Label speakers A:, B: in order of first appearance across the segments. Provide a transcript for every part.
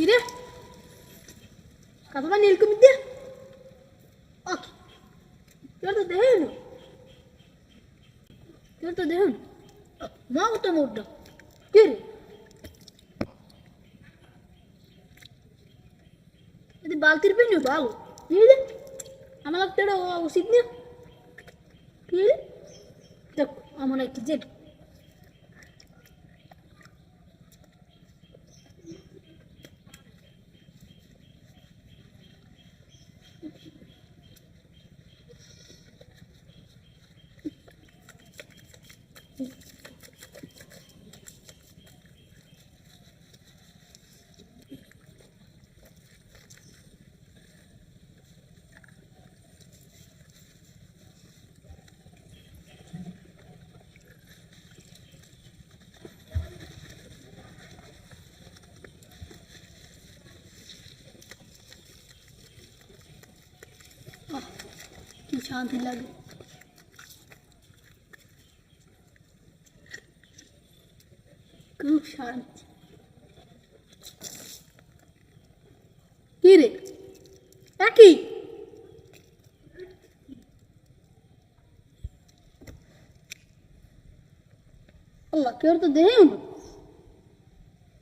A: কিরে কাপড় নীলকুমিদ্যা ওকে তোর তো দেখেন তোর তো দেখুন মা কত মোটটা কিরে ఇది బాల్తీర్ పిండి బాగు ఇది అమలక్తాడు ఉసిద్ని ఇది అమలక్కి జెట్ শান্তি লাগে খুব শান্তি কি রে একই আল্লাহ কেউ তো দেহেও না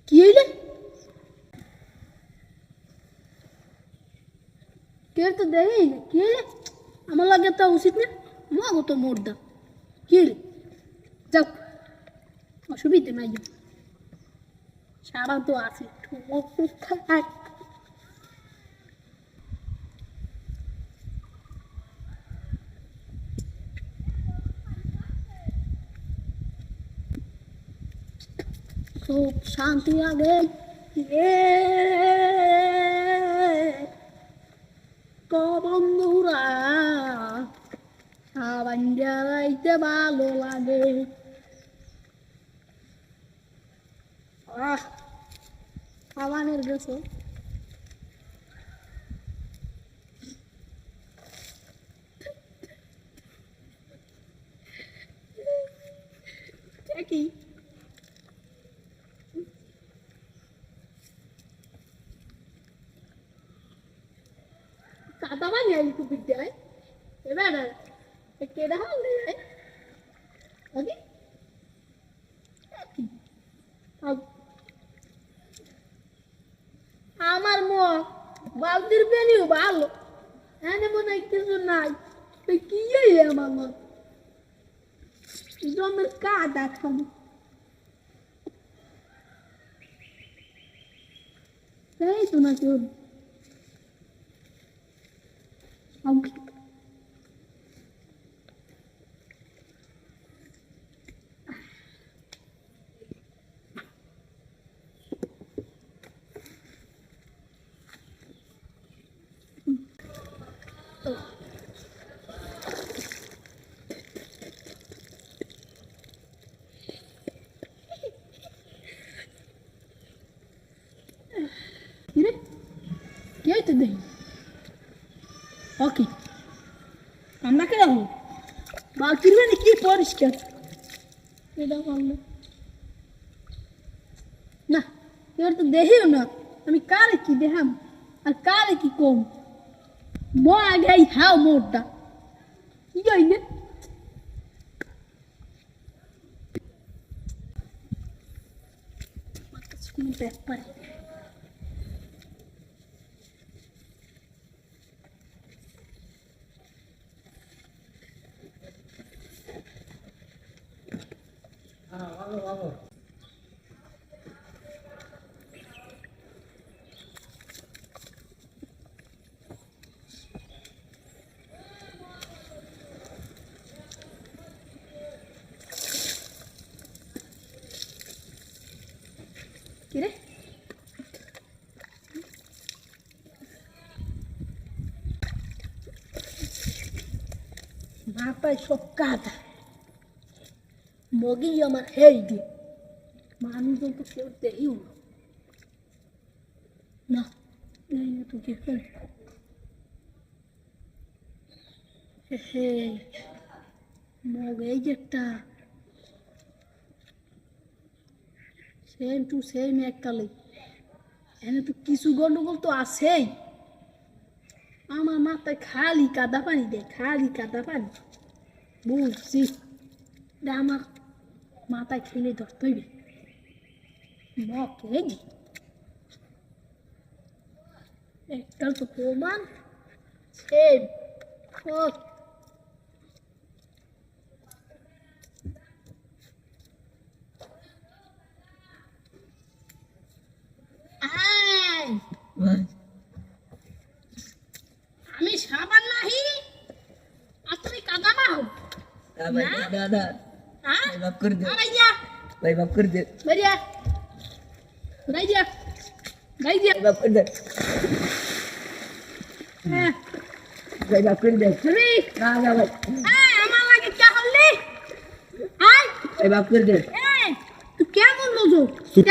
A: কি হইলে কেউ তো দেহেই না কি হইলে আমার লাগে তো উচিত না। মাগো তো মোর দা। কি যাও। অসুবিধে নাই। সারা তো আছে খুব শান্তি এ তো বন্ধুরা সাবান জ্বালাইতে ভালো লাগে আহ সাবানের গেছে কি কাদা বানি আই খুব বিদ্যায় এবার কেডা হল ওকে আমার মুখ বালতির পেনিও ভালো এনে মনে হয় কিছু নাই তো কি এই আমার মুখ জমের কাদা খাব এই তো না কেউ alguém. Yürü. Gel dedeyim. ওকে আপনাকে দেখো বালতির মানে কি পরিষ্কার এটা করল না এবার তো দেখিও না আমি কারে কি দেখাম আর কারে কি কম মো আগে হাও মোরটা কি কইলে কোনো ব্যাপার কি রে মাথায় সব কাদা মগি আমার হেই দিয়ে মানুষজন তো কেউ দেখিও না না এই না তো কে ফেল হে মগ এই যে একটা সেম টু সেম এককালে এনে তো কিছু গন্ডগোল তো আছেই আমার মাথায় খালি কাদা পানি দেয় খালি কাদা পানি বুঝছি এটা আমার মাথায় খেলে ধরতে হইবে। মকে একটা তো প্রমাণ। সেম আমি সাবান নাহি আর তুমি কাদা না হও
B: ভাই দাদা মাফ করে দে ভাই মাফ করে দে মাফ করে দে ভাই মাফ করে দে না না ভাই
A: আমার লাগে চা হলি আয়
B: ভাই মাফ করে দে
A: এ